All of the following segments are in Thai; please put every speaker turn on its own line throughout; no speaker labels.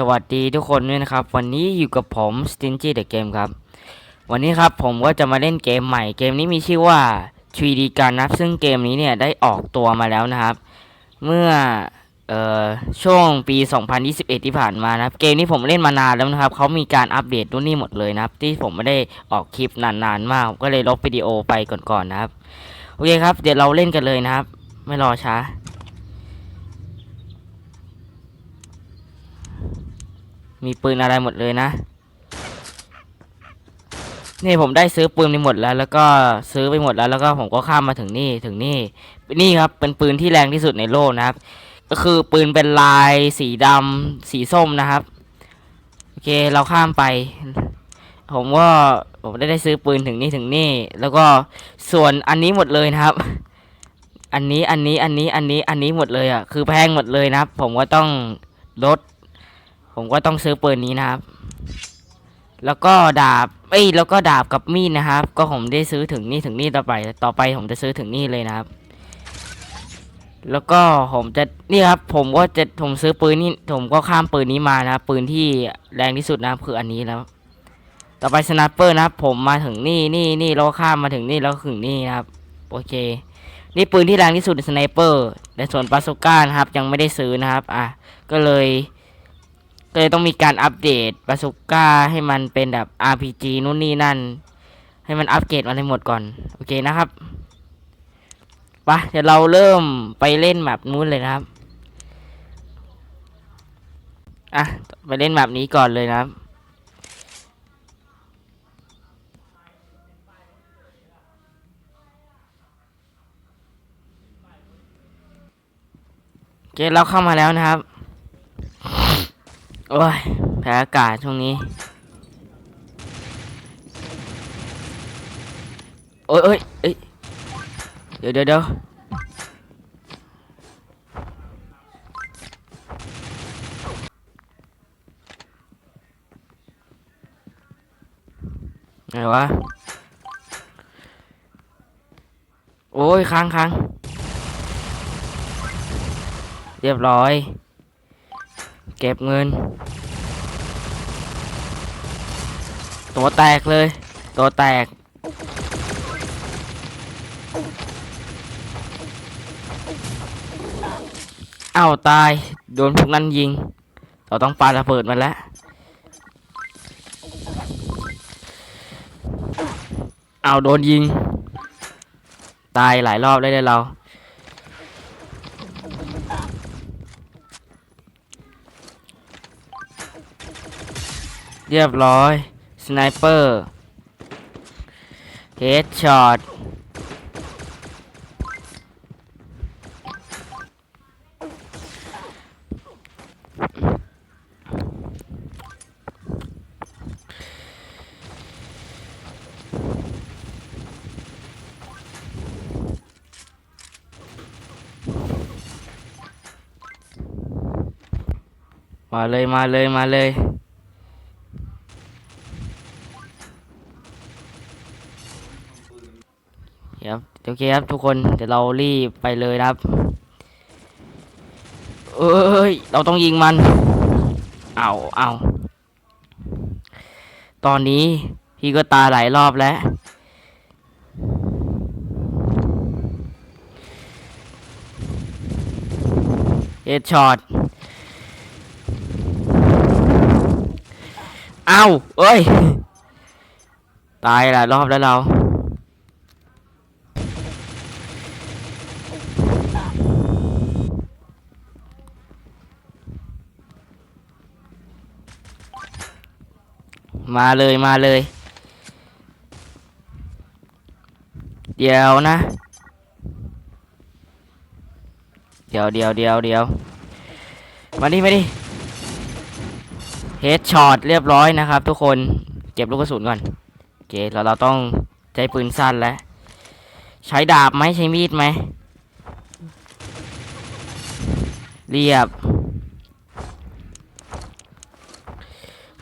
สวัสดีทุกคนด้วยนะครับ วันนี้อยู่กับผม Stingy the Game ครับ วันนี้ครับผมก็จะมาเล่นเกมใหม่เกมนี้มีชื่อว่า 3D การนับซึ่งเกมนี้เนี่ยได้ออกตัวมาแล้วนะครับ เมื่อออช่วงปี 2021 ที่ผ่านมานะครับ เกมนี้ผมเล่นมานานแล้วนะครับเขามีการอัปเดตนู่นนี่หมดเลยนะครับ ที่ผมไม่ได้ออกคลิปนานๆ มากก็เลยลบวิดีโอไปก่อนๆนะครับโอเคครับ เดี๋ยวเราเล่นกันเลยนะครับ ไม่รอช้า มีปืนอะไรหมดเลยนะ นี่ผมได้ซื้อปืนไปหมดแล้ว แล้วก็ซื้อไปหมดแล้วแล้วก็ผมก็ข้ามมาถึงนี่ถึงนี่นี่ครับเป็นปืนที่แรงที่สุดในโลกนะครับ ก็คือปืนเป็นลายสีดำสีส้มนะครับโอเคเราข้ามไป ผมก็ผมได้ได้ซื้อปืนถึงนี่ถึงนี่ แล้วก็ส่วนอันนี้หมดเลยนะครับ อันนี้อันนี้อันนี้อันนี้อันนี้หมดเลยอะคือแพงหมดเลยนะครับ ผมก็ต้องลด ผมก็ต้องซื้อปืนนี้นะครับ แล้วก็ดาบเอ้ยแล้วก็ดาบกับมีดนะครับ ก็ผมได้ซื้อถึงนี่ถึงนี่ต่อไป ต่อไปผมจะซื้อถึงนี่เลยนะครับ แล้วก็ผมจะนี่ครับ ผมก็จะผมซื้อปืนนี่ผมก็ข้ามปืนนี้มานะครับ ปืนที่แรงที่สุดนะครับคืออันนี้แล้ว ต่อไปสไนเปอร์นะครับ ผมมาถึงนี่นี่นี่แล้วข้ามมาถึงนี่แล้วถึงนี่นะครับ โอเค นี่ปืนที่แรงที่สุดสไนเปอร์แต่ส่วนปาสุก้านะครับยังไม่ได้ซื้อนะครับ อะก็เลย ก็เลยต้องมีการอัปเดตบาสุก้าให้มันเป็นแบบ RPG นู่นนี่นั่น ให้มันอัปเกรดมันให้หมดก่อน โอเคนะครับไปะเดี๋ยวเราเริ่มไปเล่นแบบนู้นเลยนะครับอะไปเล่นแบบนี้ก่อนเลยนะครับโอเคเราเข้ามาแล้วนะครับ โอ้ยแพ้อากาศช่วงนี้ โอ้ยเอ้ยเอ้ยเดี๋ยวเดี๋ยวเดี๋ยวไงวะ โอ้ยค้างค้างเรียบร้อย เก็บเงิน ตัวแตกเลย ตัวแตกเอ้าตาย โดนพวกนั้นยิง เราต้องปาระเบิดมันแล้ว เอาโดนยิง ตายหลายรอบเลยเลยเรา เรียบร้อย สไนเปอร์เฮดช็อตมาเลยมาเลยมาเลย ครับโอเคครับทุกคนเดี๋ยวเรารีบไปเลยนะครับ เอ้ยเราต้องยิงมันเอาเอาตอนนี้พี่ก็ตาหลายรอบแล้ว เอดช็อตเอาเอ้ย ตายหลายรอบแล้วเรา มาเลยมาเลย เดี๋ยวนะ เดี๋ยวเดี๋ยวเดี๋ยวเดี๋ยวมาดิมาดิเฮดช็อตเรียบร้อยนะครับ ทุกคนเก็บลูกกระสุนก่อนโอเคเราเราต้องใช้ปืนสั้นแล้ว ใช้ดาบไหมใช้มีดไหม เรียบ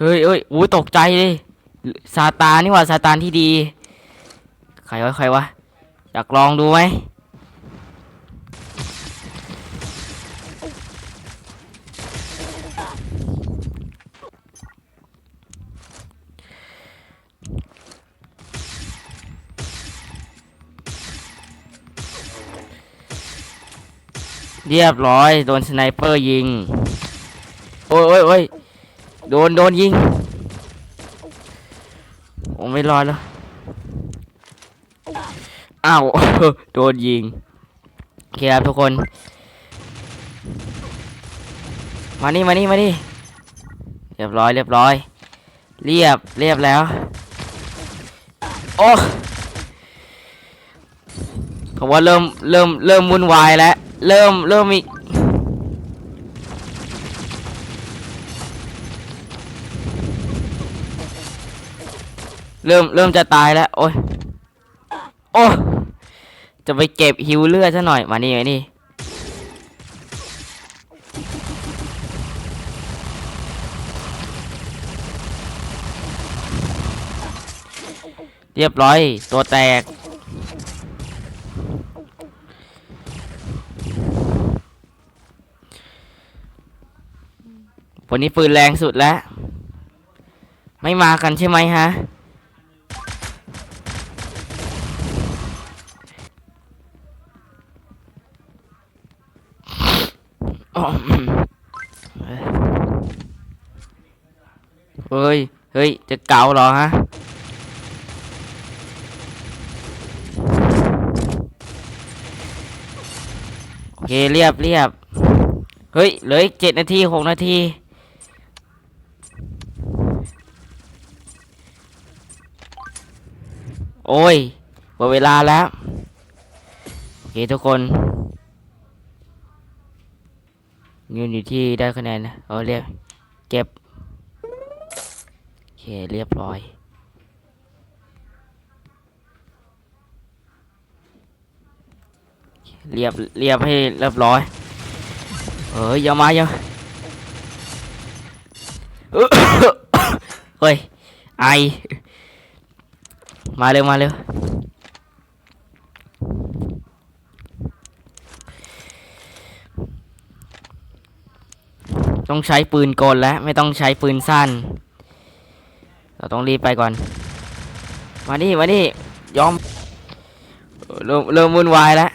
เฮ้ยเอ้ยอู้ตกใจเลยซาตานนี่ว่าซาตานที่ดี ใครวะใครวะ อยากลองดูไหมเรียบร้อย โดนสไนเปอร์ยิง โอ้ยโอ้ยโอ้ย โดนโดนยิงโอ้ไม่รอดแล้วอ้าวโดนยิงโอเคครับทุกคน มานี่มานี่มานี่เรียบร้อยเรียบร้อย เรียบเรียบแล้วโอ้เขาว่าเริ่มเริ่มเริ่มวุ่นวายแล้ว เริ่มเริ่มมี เริ่มเริ่มจะตายแล้ว โอ้ยโอ้จะไปเก็บฮิวเลือดซะหน่อยมานี่มานี่เรียบร้อย ตัวแตก วันนี้ปืนแรงสุดแล้ว ไม่มากันใช่ไหมฮะ เฮ้ย เฮ้ย จะเก่าหรอฮะ โอเค เรียบเรียบ เฮ้ย เหลืออีกเจ็ดนาทีหกนาที โอ้ยหมดเวลาแล้ว โอเค ทุกคน เงินอยู่ที่ได้คะแนนนะเอาเรียกเก็บโอเคเรียบร้อยเรียบเรียบให้เรียบร้อยเอ้ยอย่ามาอย่าเฮ้ยไอมาเร็วมาเร็ว ต้องใช้ปืนกลแล้วไม่ต้องใช้ปืนสั้น เราต้องรีบไปก่อน มาดิมาดิยอมเริ่มเริ่มวุ่นวายแล้ว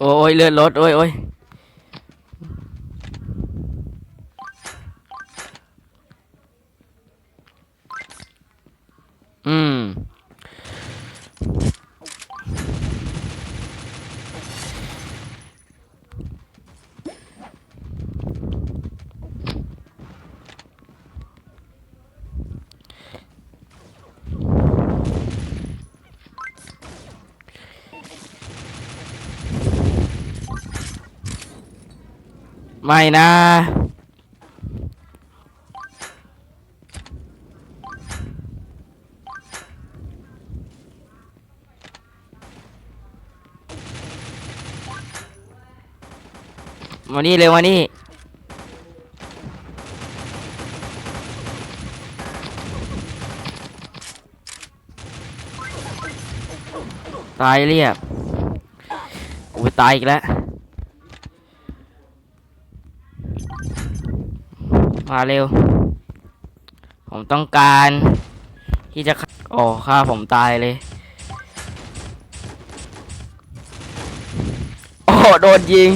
โอ้ยเลือดลดโอ้ยโอ้ยอืม ไม่นะ มานี่เร็วมานี่ ตายเรียบโอ้ยตายอีกแล้ว มาเร็ว ผมต้องการ ที่จะฆ่าโอ้ฆ่าผมตายเลย โอ้โดนยิง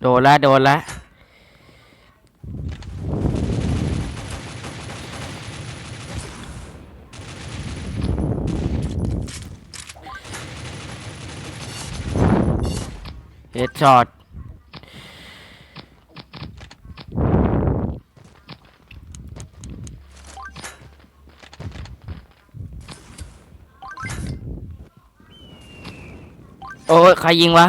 โดนละโดนละ ช็อตโอ้ยใครยิงวะ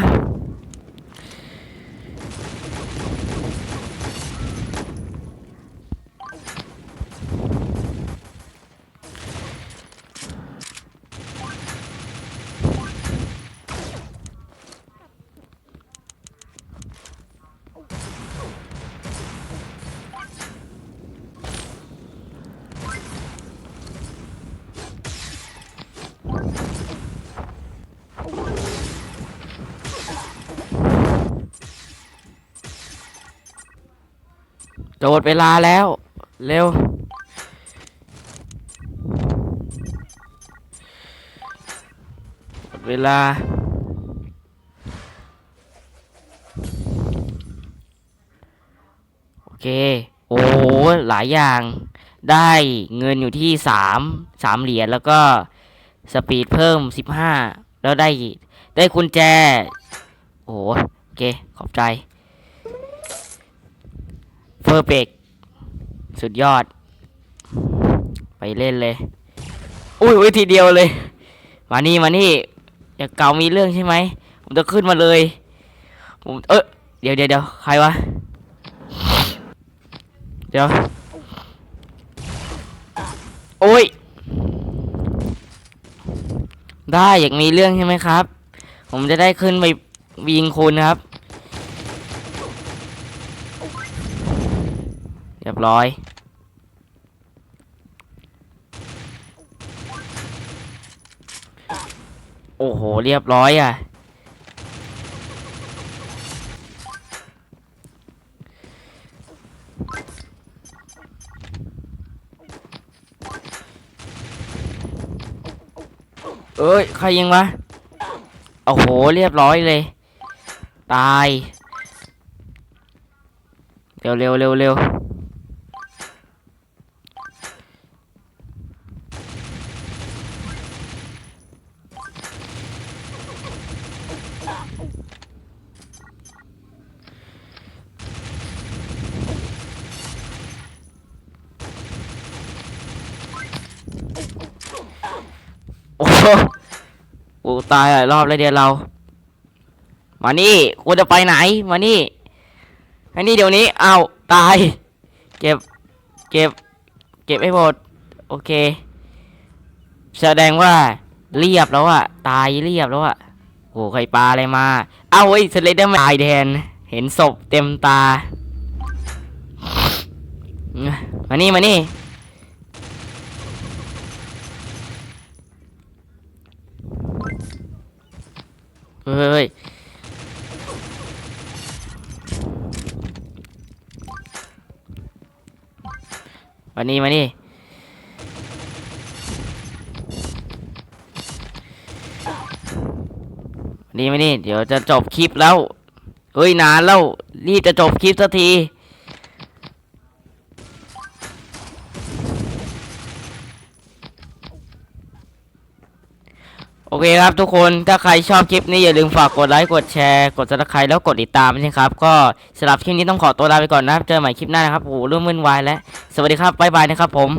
จะหมดเวลาแล้ว เร็ว หมดเวลา โอเค โอ้โหหลายอย่าง ได้เงินอยู่ที่สามสามเหรียญแล้วก็ สปีดเพิ่มสิบห้าแล้วได้ ได้กุญแจ โอ้โหโอเค ขอบใจ เฟอร์เบกสุดยอด ไปเล่นเลย อุ้ยอุ้ยทีเดียวเลย มานี่มานี่อยากเก่ามีเรื่องใช่ไหม ผมจะขึ้นมาเลยผมเออเดี๋ยวเดี๋ยวเดี๋ยวใครวะ เดี๋ยว โอ้ย ได้อยากมีเรื่องใช่ไหมครับ ผมจะได้ขึ้นไปยิงคุณครับ รียบร้อย โอ้โห เรียบร้อยอะ เอ้ย ใครยิงวะ โอ้โห เรียบร้อยเลย ตาย เร็วเร็วเร็วเร็ว โอ้โหตายหลายรอบแล้วเดียวเรา มานี่กูจะไปไหน มานี่ไอ้นี่เดี๋ยวนี้เอาตาย เก็บ เก็บ เก็บให้หมด โอเค แสดงว่า เรียบแล้วอะตายเรียบแล้วอะโอ้ใครปลาอะไรมา เอาไอ้สเลดเดอร์แมนตายแทน เห็นศพเต็มตา มานี่มานี่ เฮ้ยเฮ้ยมานี่มานี่มานี่มานี่ เดี๋ยวจะจบคลิปแล้ว เฮ้ยนานแล้ว นี่จะจบคลิปสักที เคครับทุกคนถ้าใครชอบคลิปนี้อย่าลืมฝากกดไลค์กดแชร์กดซับสไครต์แล้วกดติดตามนะครับ ก็สำหรับคลิปนี้ต้องขอตัวลาไปก่อนนะครับเจอใหม่คลิปหน้านะครับโอ้โหเริ่มมึนวายแล้ว สวัสดีครับบ๊ายบายนะครับผม